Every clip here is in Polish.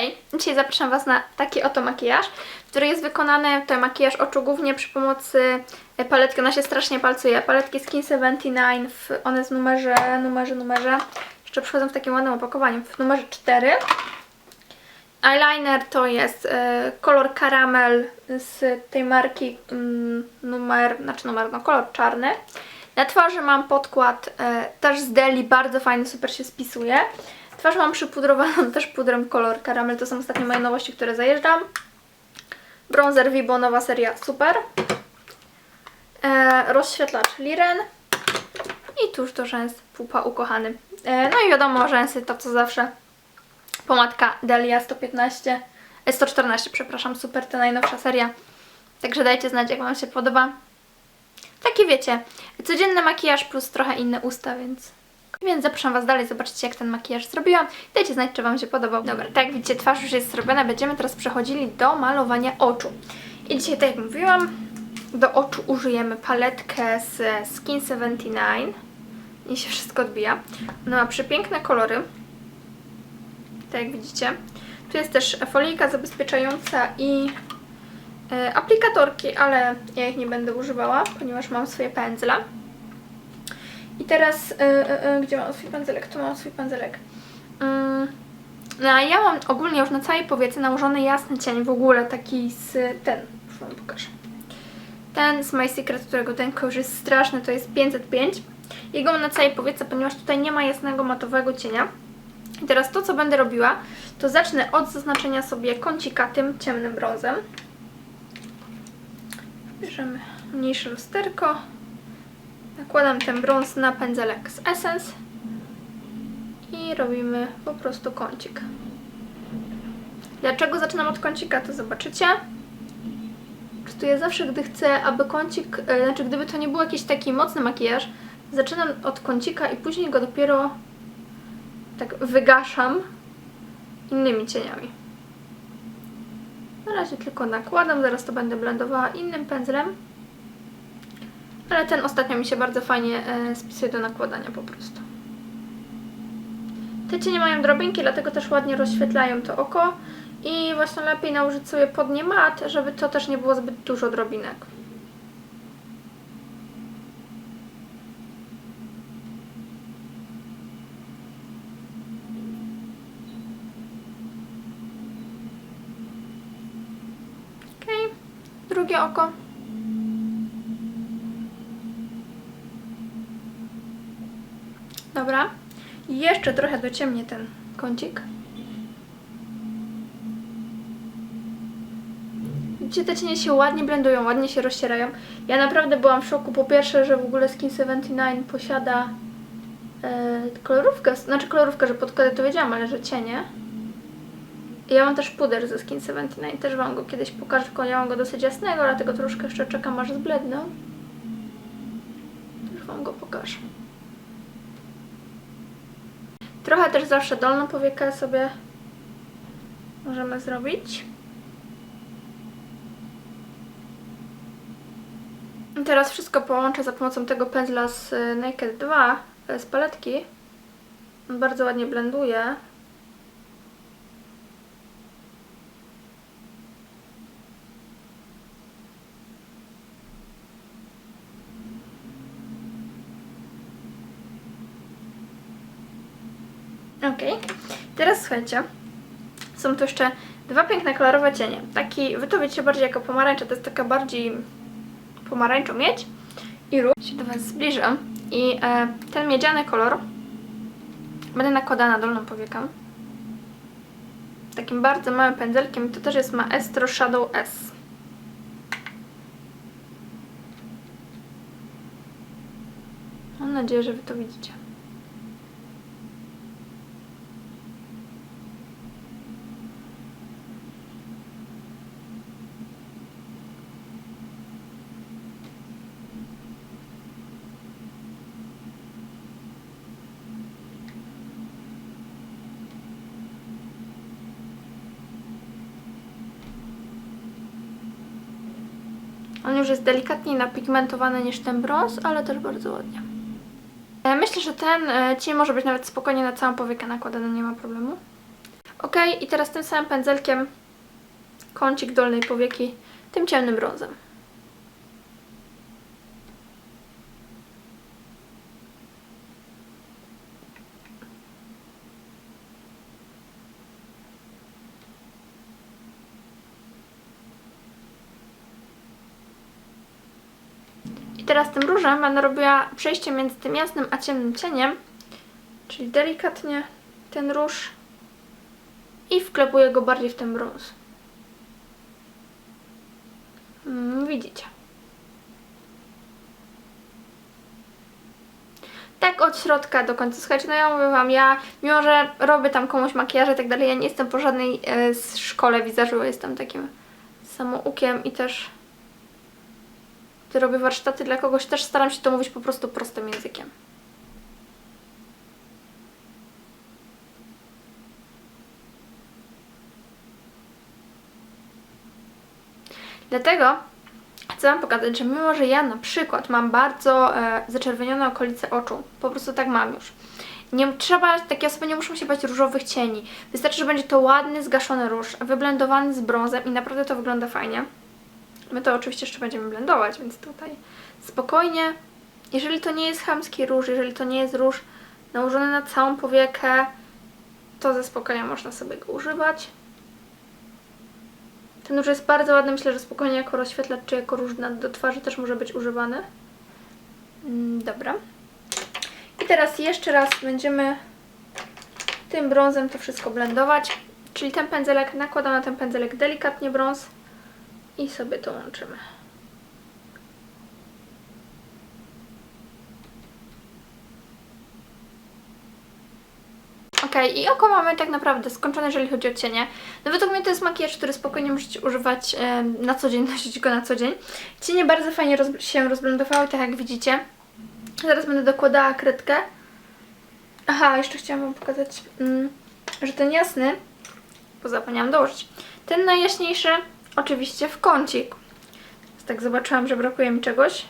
Hej, dzisiaj zapraszam Was na taki oto makijaż, który jest wykonany, to makijaż oczu głównie przy pomocy e, paletki, ona się strasznie palcuje, paletki Skin 79, w, one jest w numerze, numerze, numerze, jeszcze przychodzą w takim ładnym opakowaniu, w numerze 4. Eyeliner to jest e, kolor karamel z tej marki mm, numer, znaczy numer, no kolor czarny. Na twarzy mam podkład e, też z Deli, bardzo fajny, super się spisuje. Twarz mam przypudrowaną też pudrem kolor karamel, to są ostatnie moje nowości, które zajeżdżam. Bronzer Vibo, nowa seria, super. E, rozświetlacz Liren. I tuż do rzęs pupa ukochany. E, no i wiadomo, rzęsy to co zawsze. Pomadka Delia 115, e, 114, przepraszam, super, to najnowsza seria. Także dajcie znać, jak Wam się podoba. Taki wiecie, codzienny makijaż plus trochę inne usta, więc więc zapraszam Was dalej, zobaczycie jak ten makijaż zrobiłam. Dajcie znać, czy Wam się podobał. Dobra, tak widzicie, twarz już jest zrobiona. Będziemy teraz przechodzili do malowania oczu. I dzisiaj, tak jak mówiłam, do oczu użyjemy paletkę z Skin 79. I się wszystko odbija. Ona ma przepiękne kolory. Tak jak widzicie. Tu jest też folijka zabezpieczająca i e, aplikatorki, ale ja ich nie będę używała, ponieważ mam swoje pędzle. I teraz, y, y, gdzie mam swój pędzelek? Tu mam swój pędzelek. Mm, No a ja mam ogólnie już na całej powiece nałożony jasny cień w ogóle, taki z ten, już wam pokażę. Ten z My Secret, którego ten już jest straszny, to jest 505. Jego mam na całej powiece, ponieważ tutaj nie ma jasnego matowego cienia. I teraz to, co będę robiła, to zacznę od zaznaczenia sobie kącika tym ciemnym brązem. Bierzemy mniejsze lusterko. Nakładam ten brąz na pędzelek z Essence i robimy po prostu kącik. Dlaczego zaczynam od kącika, to zobaczycie. Po ja zawsze, gdy chcę, aby kącik, e, znaczy gdyby to nie był jakiś taki mocny makijaż, zaczynam od kącika i później go dopiero tak wygaszam innymi cieniami. Na razie tylko nakładam, zaraz to będę blendowała innym pędzlem. Ale ten ostatnio mi się bardzo fajnie e, spisuje do nakładania po prostu. Te cienie mają drobinki, dlatego też ładnie rozświetlają to oko. I właśnie lepiej nałożyć sobie pod nie mat, żeby to też nie było zbyt dużo drobinek. Okej, drugie oko. Dobra. I jeszcze trochę dociemnię ten kącik. Widzicie, te cienie się ładnie blendują, ładnie się rozcierają. Ja naprawdę byłam w szoku. Po pierwsze, że w ogóle Skin 79 posiada e, kolorówkę, znaczy kolorówkę, że podkłady to wiedziałam, ale że cienie. Ja mam też puder ze Skin 79, też Wam go kiedyś pokażę, tylko ja mam go dosyć jasnego, dlatego troszkę jeszcze czekam aż zblednę. Już Wam go pokażę. Trochę też zawsze dolną powiekę sobie możemy zrobić. I teraz wszystko połączę za pomocą tego pędzla z Naked 2 y, z paletki. On bardzo ładnie blenduje. Ok, teraz słuchajcie, są tu jeszcze dwa piękne kolorowe cienie. Taki, wy to bardziej jako pomarańcza, to jest taka bardziej pomarańczo miedź. I róż się do Was zbliżę. I e, ten miedziany kolor będę nakładała na dolną powiekę. Takim bardzo małym pędzelkiem. To też jest Maestro Shadow S. Mam nadzieję, że Wy to widzicie. On już jest delikatniej napigmentowany niż ten brąz, ale też bardzo ładnie. E, Myślę, że ten e, cień może być nawet spokojnie na całą powiekę nakładany, nie ma problemu. Ok, i teraz tym samym pędzelkiem kącik dolnej powieki tym ciemnym brązem. Teraz tym różem będę robiła przejście między tym jasnym a ciemnym cieniem, czyli delikatnie ten róż i wklepuję go bardziej w ten brąz. Mm, widzicie. Tak od środka do końca. Słuchajcie, no ja mówię Wam, ja mimo, że robię tam komuś makijaże i tak dalej, ja nie jestem po żadnej e, szkole wizażu, jestem takim samoukiem i też gdy robię warsztaty dla kogoś, też staram się to mówić po prostu prostym językiem. Dlatego chcę Wam pokazać, że mimo, że ja na przykład mam bardzo e, zaczerwienione okolice oczu, po prostu tak mam już. Nie trzeba, takie osoby nie muszą się bać różowych cieni. Wystarczy, że będzie to ładny, zgaszony róż, wyblendowany z brązem i naprawdę to wygląda fajnie. My to oczywiście jeszcze będziemy blendować, więc tutaj spokojnie. Jeżeli to nie jest chamski róż, jeżeli to nie jest róż nałożony na całą powiekę, to ze spokojnie można sobie go używać. Ten róż jest bardzo ładny, myślę, że spokojnie jako rozświetlacz czy jako róż do twarzy też może być używany. Mm, Dobra. I teraz jeszcze raz będziemy tym brązem to wszystko blendować. Czyli ten pędzelek, nakładam na ten pędzelek delikatnie brąz i sobie to łączymy. Ok, i oko mamy tak naprawdę skończone, jeżeli chodzi o cienie. No według mnie to jest makijaż, który spokojnie możecie używać em, na co dzień, nosić go na co dzień. Cienie bardzo fajnie roz się rozblendowały, tak jak widzicie. Zaraz będę dokładała kredkę. Aha, jeszcze chciałam Wam pokazać, mm, że ten jasny, bo zapomniałam dołożyć, ten najjaśniejszy oczywiście w kącik. Więc tak zobaczyłam, że brakuje mi czegoś.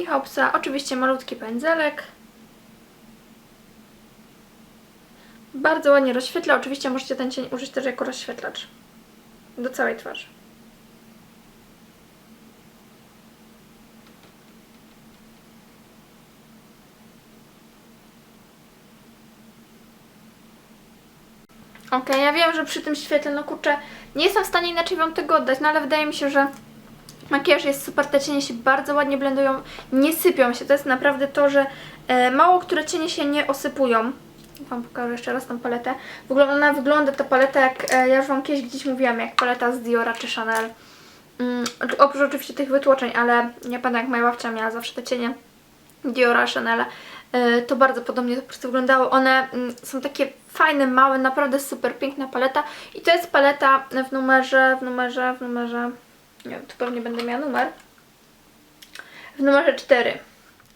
I hopsa, oczywiście malutki pędzelek. Bardzo ładnie rozświetla. Oczywiście możecie ten cień użyć też jako rozświetlacz do całej twarzy. Okej, ja wiem, że przy tym świetle, no kurczę, nie jestem w stanie inaczej Wam tego oddać, no ale wydaje mi się, że makijaż jest super, te cienie się bardzo ładnie blendują, nie sypią się, to jest naprawdę to, że e, mało które cienie się nie osypują. Wam pokażę jeszcze raz tą paletę. W ogóle ona wygląda, ta paleta, jak e, ja już Wam kiedyś gdzieś mówiłam, jak paleta z Diora czy Chanel. Mm, oprócz oczywiście tych wytłoczeń, ale nie pamiętam jak moja babcia miała zawsze te cienie Diora, Chanel. E, to bardzo podobnie to po prostu wyglądało. One mm, są takie fajne, małe, naprawdę super piękna paleta. I to jest paleta w numerze, w numerze, w numerze, nie wiem, tu pewnie będę miała numer. W numerze 4.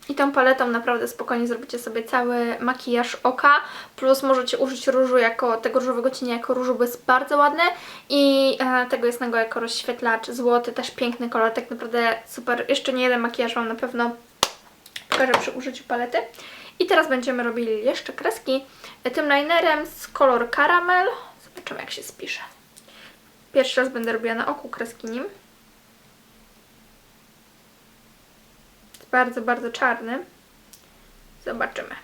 I tą paletą naprawdę spokojnie zrobicie sobie cały makijaż oka, plus możecie użyć różu jako, tego różowego cienia jako różu, bo jest bardzo ładny i e, tego jasnego jako rozświetlacz, złoty, też piękny kolor, tak naprawdę super. Jeszcze nie jeden makijaż Wam na pewno pokażę przy użyciu palety. I teraz będziemy robili jeszcze kreski tym linerem z kolor karamel. Zobaczymy jak się spisze. Pierwszy raz będę robiła na oku kreski nim. Jest bardzo, bardzo czarny. Zobaczymy.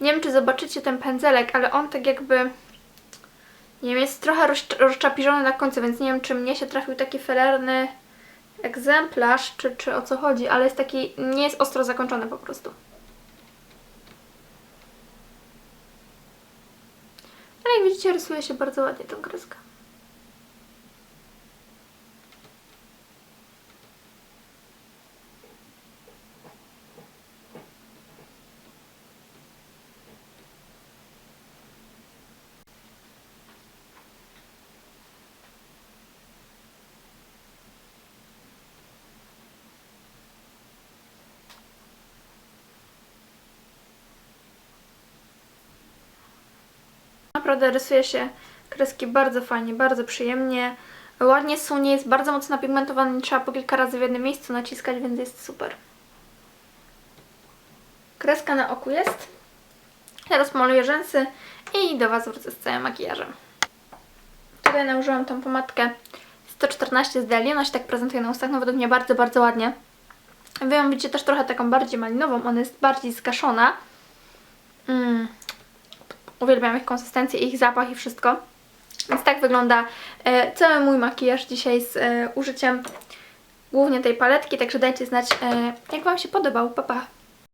Nie wiem, czy zobaczycie ten pędzelek, ale on tak jakby... Nie wiem, jest trochę rozcz- rozczapiżony na końcu, więc nie wiem, czy mnie się trafił taki felerny egzemplarz, czy, czy o co chodzi, ale jest taki, nie jest ostro zakończony po prostu. Ale jak widzicie, rysuje się bardzo ładnie tą kreskę. Naprawdę rysuje się kreski bardzo fajnie, bardzo przyjemnie. Ładnie sunie, jest bardzo mocno pigmentowany, nie trzeba po kilka razy w jednym miejscu naciskać, więc jest super. kreska na oku jest. Teraz maluję rzęsy i do Was wrócę z całym makijażem. Tutaj nałożyłam tą pomadkę 114 z Deli. Ona się tak prezentuje na ustach, no według mnie bardzo, bardzo ładnie. Wy ją widzicie też trochę taką bardziej malinową, ona jest bardziej zgaszona. Mm. Uwielbiam ich konsystencję, ich zapach i wszystko. Więc tak wygląda e, cały mój makijaż dzisiaj z e, użyciem głównie tej paletki, także dajcie znać, e, jak Wam się podobał. Pa, pa!